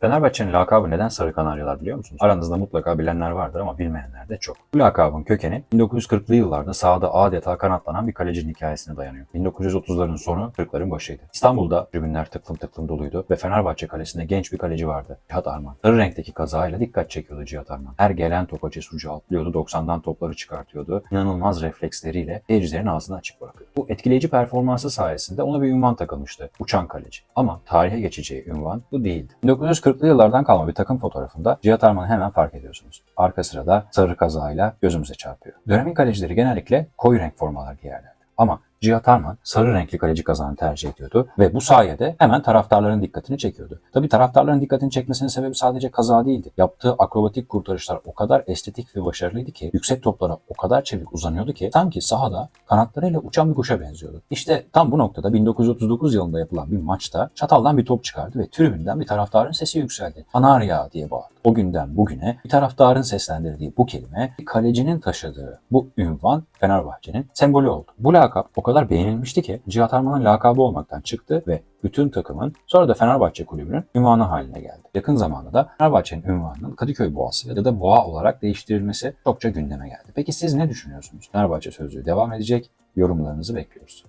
Fenerbahçe'nin lakabı neden Sarı Kanaryalar biliyor musunuz? Aranızda mutlaka bilenler vardır ama bilmeyenler de çok. Bu lakabın kökeni 1940'lı yıllarda sahada adeta kanatlanan bir kalecinin hikayesine dayanıyor. 1930'ların sonu 40'ların başıydı. İstanbul'da tribünler tıklım tıklım doluydu ve Fenerbahçe kalesinde genç bir kaleci vardı. Cihat Arman. Sarı renkteki kazağıyla dikkat çekiyordu Cihat Arman. Her gelen topa cesurca atlıyordu, 90'dan topları çıkartıyordu. İnanılmaz refleksleriyle seyircilerin ağzını açık bırakıyordu. Bu etkileyici performansı sayesinde ona bir ünvan takılmıştı. Uçan kaleci. Ama tarihe geçeceği ünvan bu değildi. 1940'lı yıllardan kalma bir takım fotoğrafında Cihat Arman'ı hemen fark ediyorsunuz. Arka sırada sarı kazağıyla gözümüze çarpıyor. Dönemin kalecileri genellikle koyu renk formalar giyerlerdi. Ama Cihat Arman sarı renkli kaleci kazağını tercih ediyordu ve bu sayede hemen taraftarların dikkatini çekiyordu. Tabii taraftarların dikkatini çekmesinin sebebi sadece kazağı değildi. Yaptığı akrobatik kurtarışlar o kadar estetik ve başarılıydı ki yüksek toplara o kadar çevik uzanıyordu ki sanki sahada kanatlarıyla uçan bir kuşa benziyordu. İşte tam bu noktada 1939 yılında yapılan bir maçta çataldan bir top çıkardı ve tribünden bir taraftarın sesi yükseldi. Anarya diye bağırdı. O günden bugüne bir taraftarın seslendirdiği bu kelime kalecinin taşıdığı bu ünvan Fenerbahçe'nin sembolü oldu. Bu lakap o kadar beğenilmişti ki Cihat Arman'ın lakabı olmaktan çıktı ve bütün takımın sonra da Fenerbahçe kulübünün ünvanı haline geldi. Yakın zamanda da Fenerbahçe'nin ünvanının Kadıköy Boğası ya da Boğa olarak değiştirilmesi çokça gündeme geldi. Peki siz ne düşünüyorsunuz? Fenerbahçe sözlüğü devam edecek. Yorumlarınızı bekliyoruz.